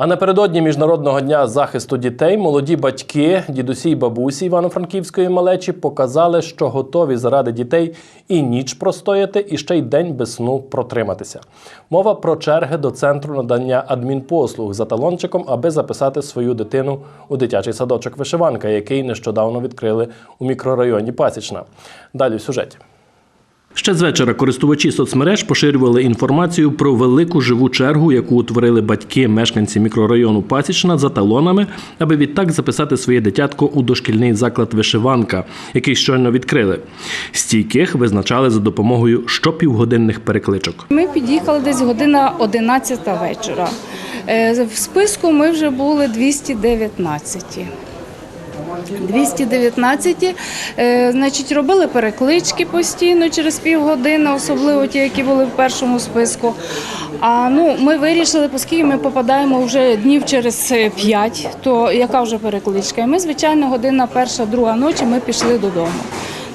А напередодні міжнародного дня захисту дітей молоді батьки, дідусі й бабусі Івано-Франківської малечі показали, що готові заради дітей і ніч простояти, і ще й день без сну протриматися. Мова про черги до центру надання адмінпослуг за талончиком, аби записати свою дитину у дитячий садочок вишиванка, який нещодавно відкрили у мікрорайоні Пасічна. Далі в сюжеті. Ще з вечора користувачі соцмереж поширювали інформацію про велику живу чергу, яку утворили батьки мешканці мікрорайону Пасічна за талонами, аби відтак записати своє дитятко у дошкільний заклад вишиванка, який щойно відкрили. Стійких визначали за допомогою щопівгодинних перекличок. Ми під'їхали десь година 11 вечора. Е, В списку ми вже були 219. 219, е, значить, робили переклички постійно через півгодини, особливо ті, які були в першому списку. А ну, ми вирішили, оскільки ми попадаємо вже днів через п'ять, то яка вже перекличка? І ми, звичайно, година перша, друга ночі ми пішли додому.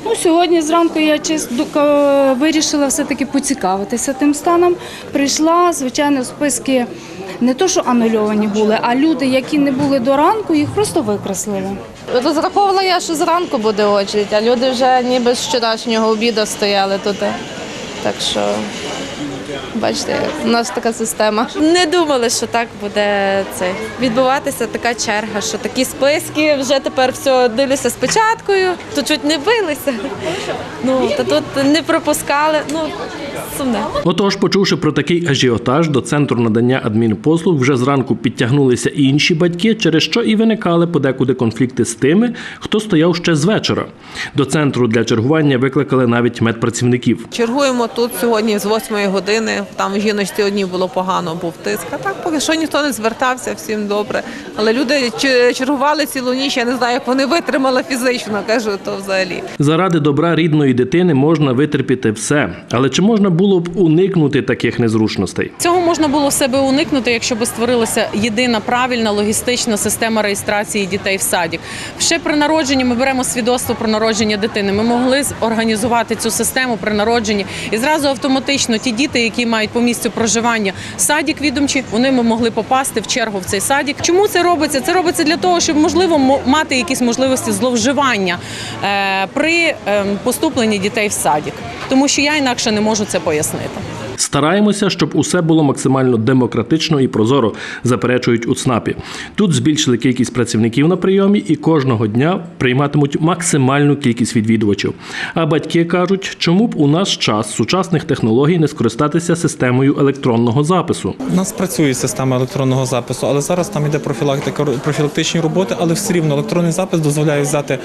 Ну, сьогодні зранку я чисто е, вирішила все-таки поцікавитися тим станом. Прийшла, звичайно, списки не то, що анульовані були, а люди, які не були до ранку, їх просто викреслили. Розраховувала я, що зранку буде очередь, а люди вже ніби з вчорашнього обіду стояли тут. Так що, бачите, у нас така система. Не думали, що так буде це відбуватися така черга, що такі списки вже тепер все дивлюся спочаткою. Тут чуть не билися. Ну та тут не пропускали. Ну сумне. Отож, почувши про такий ажіотаж, до центру надання адмінпослуг вже зранку підтягнулися і інші батьки, через що і виникали подекуди конфлікти з тими, хто стояв ще з вечора. До центру для чергування викликали навіть медпрацівників. Чергуємо тут сьогодні з 8 години. Там жіночці одній було погано, був тиск. А так поки що ніхто не звертався, всім добре. Але люди чергували цілу ніч. Я не знаю, як вони витримали фізично. Кажу, то взагалі. Заради добра рідної дитини можна витерпіти все. Але чи можна було б уникнути таких незручностей? Цього можна було в себе уникнути, якщо б створилася єдина правильна логістична система реєстрації дітей в садік. Ще при народженні ми беремо свідоцтво про народження дитини. Ми могли організувати цю систему при народженні і зразу автоматично ті діти, які мають по місцю проживання садік відомчі, вони могли попасти в чергу в цей садік. Чому це робиться? Це робиться для того, щоб можливо мо- мати якісь можливості зловживання е, при ем, поступленні дітей в садік, тому що я інакше не можу це пояснити. Стараємося, щоб усе було максимально демократично і прозоро, заперечують у ЦНАПі. Тут збільшили кількість працівників на прийомі і кожного дня прийматимуть максимальну кількість відвідувачів. А батьки кажуть, чому б у наш час сучасних технологій не скористатися системою електронного запису. У нас працює система електронного запису, але зараз там йде профілактика профілактичні роботи, але все рівно електронний запис дозволяє взяти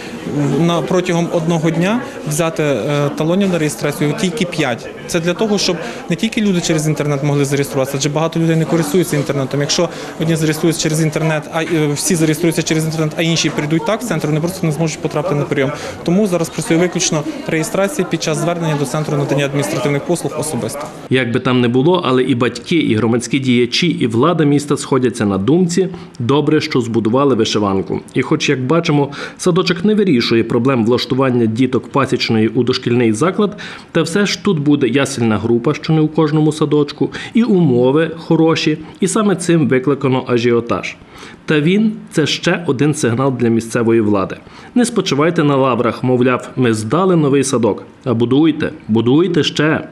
на протягом одного дня взяти е, талонів на реєстрацію тільки 5. Це для того, щоб не тільки люди через інтернет могли зареєструватися, адже багато людей не користуються інтернетом. Якщо одні зареєструються через інтернет, а е, всі зареєструються через інтернет, а інші прийдуть так в центр, вони просто не зможуть потрапити на прийом. Тому зараз працює виключно реєстрація під час звернення до центру надання адміністративних послуг особисто. Як би там не було, але і батьки, і громадські діячі, і влада міста сходяться на думці. Добре, що збудували вишиванку. І, хоч як бачимо, садочок не вирішує проблем влаштування діток пасічної у дошкільний заклад, та все ж тут буде ясельна група, що не у кожному садочку, і умови хороші, і саме цим викликано ажіотаж. Та він це ще один сигнал для місцевої влади. Не спочивайте на лаврах, мовляв, ми здали новий садок. А будуйте, будуйте ще.